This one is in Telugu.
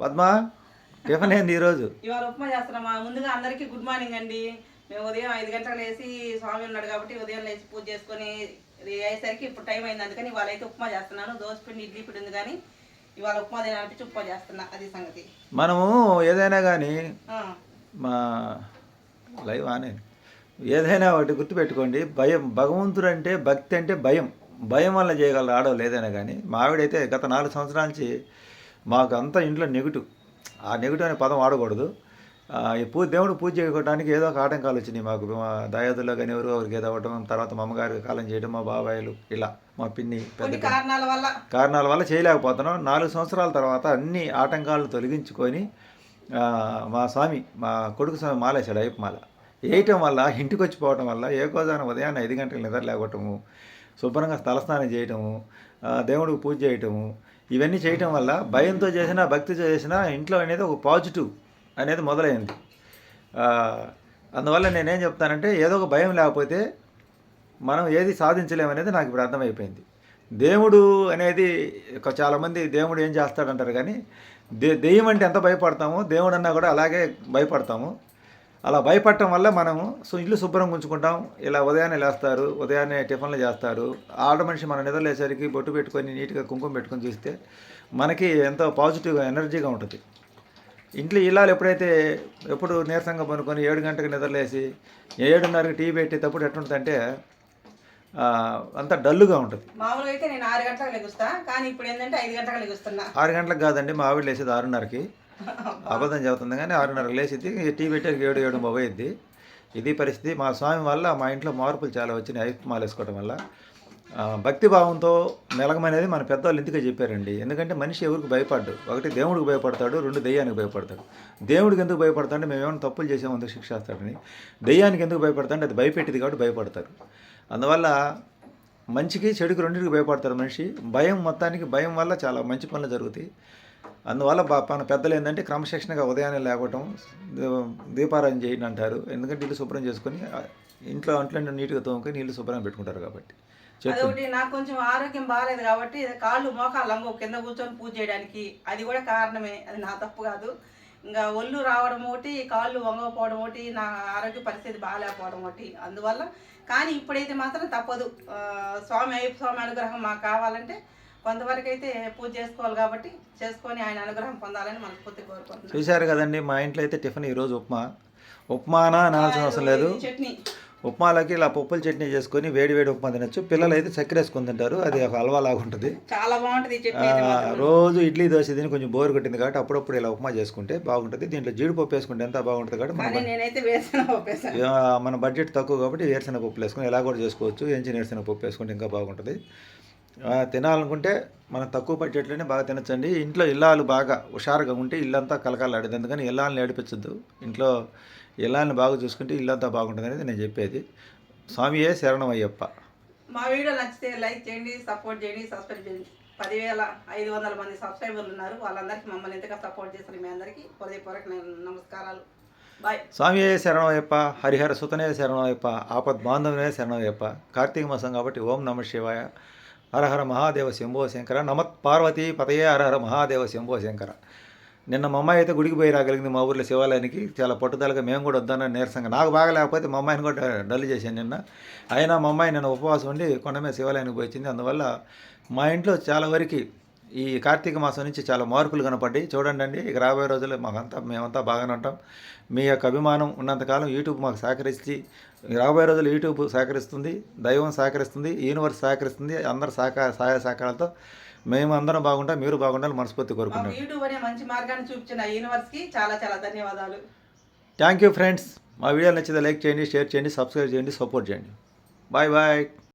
పద్మ టిఫిన్ ఏంది ఈరోజు? ఇవాళ ఉప్మా చేస్తున్నామా ముందుగా అందరికీ గుడ్ మార్నింగ్ అండి. మేము ఉదయం ఐదు గంటలకు లేచి స్వామి ఉన్నాడు కాబట్టి ఉదయం లేచి పూజ చేసుకొని అయ్యేసరికి ఇప్పుడు టైం అయింది. అందుకని ఇవాళ అయితే ఉప్మా చేస్తున్నాను. దోశ పిండి ఇడ్లీ పిండి ఉంది కానీ ఇవాళ ఉప్మా తినాలంటే ఉప్మా చేస్తున్నా. అది సంగతి. మనము ఏదైనా కానీ మా లైవ్ ఆనే ఏదైనా ఒకటి గుర్తుపెట్టుకోండి. భయం భగవంతుడు అంటే భక్తి అంటే భయం. భయం వల్ల చేయగలరు ఆడవాళ్ళు ఏదైనా కానీ మా ఆవిడైతే గత నాలుగు సంవత్సరాల నుంచి మాకు అంతా ఇంట్లో నెగిటివ్. ఆ నెగిటివ్ అనే పదం వాడకూడదు. ఈ పూజ దేవుడు పూజ చేయడానికి ఏదో ఒక ఆటంకాలు వచ్చినాయి మాకు. మా దాయాదుల్లో కానీ ఎవరు ఎవరికి ఏదో అవ్వటం తర్వాత మా అమ్మగారికి కాలం చేయడం మా బాబాయిలు ఇలా మా పిన్ని పెద్ద కారణాల వల్ల. కారణాల వల్ల చేయలేకపోతున్నాం. నాలుగు సంవత్సరాల తర్వాత అన్ని ఆటంకాలను తొలగించుకొని మా స్వామి మా కొడుకు స్వామి మాలేశాడు అయ్యప్ప మాల. వేయటం వల్ల ఇంటికి వచ్చిపోవటం వల్ల ఏ కోజాన ఉదయాన్నే ఐదు గంటలకు నిద్ర లేకపోవటము శుభ్రంగా తలస్నానం చేయటము దేవుడికి పూజ చేయటము ఇవన్నీ చేయటం వల్ల భయంతో చేసినా భక్తితో చేసినా ఇంట్లో అనేది ఒక పాజిటివ్ అనేది మొదలైంది. అందువల్ల నేనేం చెప్తానంటే ఏదో ఒక భయం లేకపోతే మనం ఏది సాధించలేమనేది నాకు ఇప్పుడు అర్థమైపోయింది. దేవుడు అనేది చాలామంది దేవుడు ఏం చేస్తాడంటారు కానీ దే దెయ్యం అంటే ఎంత భయపడతామో దేవుడు అన్నా కూడా అలాగే భయపడతాము. అలా భయపడటం వల్ల మనము సో ఇల్లు శుభ్రంగా ఉంచుకుంటాం. ఇలా ఉదయాన్నే లేస్తారు ఉదయాన్నే టిఫిన్లు చేస్తారు. ఆడ మనిషి మన నిద్రలేసరికి బొట్టు పెట్టుకొని నీట్గా కుంకుమ పెట్టుకొని చూస్తే మనకి ఎంతో పాజిటివ్గా ఎనర్జీగా ఉంటుంది. ఇంట్లో ఇల్లాలు ఎప్పుడైతే ఎప్పుడు నీరసంగా పనుకొని ఏడు గంటలకు నిద్రలేసి ఏడున్నరకి టీ పెట్టేటప్పుడు ఎట్లుంటుందంటే అంతా డల్లుగా ఉంటుంది. మామూలుగా అయితే నేను ఆరు గంటలకు లెగుస్తా కానీ ఇప్పుడు ఏంటంటే ఐదు గంటలకు లెగుస్తున్నా. ఆరు గంటలకు కాదండి మా ఆవిడ లేసేది ఆరున్నరకి. అబద్ధం చెబుతుంది కానీ ఆరున్నరకు లేచిద్ది. టీ పెట్టేకి ఏడు ఏడు పోయేది ఇది పరిస్థితి. మా స్వామి వల్ల మా ఇంట్లో మార్పులు చాలా వచ్చినాయి ఐపు వేసుకోవడం వల్ల. భక్తి భావంతో మెలగమనేది మన పెద్దవాళ్ళు ఎందుకు చెప్పారండి. ఎందుకంటే మనిషి ఎవరికి భయపడ్డు? ఒకటి దేవుడికి భయపడతాడు రెండు దెయ్యానికి భయపడతాడు. దేవుడికి ఎందుకు భయపడతాడు మేమేమైనా తప్పులు చేసాము అందుకు శిక్షేస్తాడని దెయ్యానికి ఎందుకు భయపడతాడు అది భయపెట్టింది కాబట్టి భయపడతారు. అందువల్ల మంచికి చెడుకు రెండింటికి భయపడతారు మనిషి. భయం మొత్తానికి భయం వల్ల చాలా మంచి పనులు జరుగుతాయి. అందువల్ల మన పెద్దలు ఏంటంటే క్రమశిక్షణగా ఉదయాన్నే లేవటం దీపారాధన చేయండి అంటారు. ఎందుకంటే ఇల్లు శుభ్రం చేసుకొని ఇంట్లో అంట్లో నీట్గా తోముకొని నీళ్ళు శుభ్రంగా పెట్టుకుంటారు కాబట్టి. అదొకటి నాకు కొంచెం ఆరోగ్యం బాగాలేదు కాబట్టి కాళ్ళు మోకాళ్ళు లంబు కింద కూర్చొని పూజ చేయడానికి. అది కూడా కారణమే అది నా తప్పు కాదు. ఇంకా ఒళ్ళు రావడం ఒకటి కాళ్ళు వంగకపోవడం ఒకటి నా ఆరోగ్య పరిస్థితి బాగాలేకపోవడం ఒకటి. అందువల్ల కానీ ఇప్పుడైతే మాత్రం తప్పదు. స్వామి అయ్యప్ప స్వామి అనుగ్రహం మాకు కావాలంటే కొంతవరకు అయితే పూజ చేసుకోవాలి కాబట్టి చేసుకొని ఆయన అనుగ్రహం పొందాలని మనస్ఫూర్తి కోరుకుంటున్నాను చూశారు కదండి మా ఇంట్లో అయితే టిఫిన్ ఈరోజు ఉప్మా. ఉప్మానా అనాల్సిన అవసరం లేదు. చట్నీ. ఉప్మాలకి ఇలా పప్పుల చట్నీ చేసుకొని వేడి వేడి ఉప్మా తినచ్చు. పిల్లలు అయితే చక్కెర వేసుకొని తింటారు. అది ఒక హల్వా లాగా ఉంటుంది. చాలా బాగుంటుంది. రోజు ఇడ్లీ దోశ తిని కొంచెం బోర్ కొట్టింది కాబట్టి అప్పుడప్పుడు ఇలా ఉప్మా చేసుకుంటే బాగుంటుంది. దీంట్లో జీడిపప్పు వేసుకుంటే ఎంత బాగుంటుంది కాబట్టి మన బడ్జెట్ తక్కువ కాబట్టి వేరుశెనగ పప్పులు వేసుకొని ఎలా కూడా చేసుకోవచ్చు. ఎంచిన వేరుశెనగ పప్పు వేసుకుంటే ఇంకా బాగుంటుంది. తినాలనుకుంటే మనం తక్కువ బడ్జెట్లోనే బాగా తినచ్చండి. ఇంట్లో ఇల్లాలు బాగా హుషారుగా ఉంటే ఇల్లంతా కలకాలాడేది. అందుకని ఇల్లాలని ఏడిపించద్దు. ఇంట్లో ఇల్లాలని బాగా చూసుకుంటే ఇల్లంతా బాగుంటుంది అనేది నేను చెప్పేది. స్వామియే శరణం అయ్యప్ప మా వీడియో నచ్చితే లైక్ చేయండి సపోర్ట్ చేయండి సబ్స్క్రైబ్ చేయండి. పదివేల ఐదు వందల మంది సబ్స్క్రైబర్లు ఉన్నారు. వాళ్ళందరికీ మమ్మల్ని ఎంతగా సపోర్ట్ చేస్తారు మీ అందరికీ హృదయపూర్వక నమస్కారాలు. బాయ్ స్వామియే శరణమయ్యప్ప. హరిహర సుతనే శరణమయ్యప్ప. ఆపద్ బాంధవనే శరణమయ్యప్ప. కార్తీక మాసం కాబట్టి ఓం నమ శివాయ. హరహర మహాదేవ శంభో శంకర. నమత్ పార్వతి పతయే హరహర మహాదేవ శంభో శంకర. నిన్న మా అమ్మాయి అయితే గుడికి పోయి రాగలిగింది మా ఊర్లో శివాలయానికి. చాలా పట్టుదలగా మేము కూడా వద్దాన నీరసంగా. నాకు బాగా లేకపోతే మా అమ్మాయిని కూడా డల్ చేశాను నిన్న. అయినా మా అమ్మాయి నిన్న ఉపవాసం ఉండి కొండ మీద శివాలయానికి పోయి వచ్చింది. అందువల్ల మా ఇంట్లో చాలా వరకు ఈ కార్తీక మాసం నుంచి చాలా మార్పులు కనపడ్డాయి. చూడండి అండి ఇక రాబోయే రోజుల్లో మాకంతా మేమంతా బాగానే ఉంటాం. మీ యొక్క అభిమానం ఉన్నంతకాలం యూట్యూబ్ మాకు సహకరించి రాబోయే రోజుల్లో యూట్యూబ్ సహకరిస్తుంది దైవం సహకరిస్తుంది యూనివర్స్ సహకరిస్తుంది అందరు సహకార సహాయ సహకారాలతో మేము అందరం బాగుంటాం మీరు బాగుండాలి మనస్ఫూర్తి కోరుకుంటాం యూట్యూబ్ అనే మంచి మార్గాన్ని చూపించిన యూనివర్స్కి చాలా చాలా ధన్యవాదాలు. Thank you friends. మా వీడియో నచ్చితే లైక్ చేయండి షేర్ చేయండి సబ్స్క్రైబ్ చేయండి సపోర్ట్ చేయండి. Bye bye.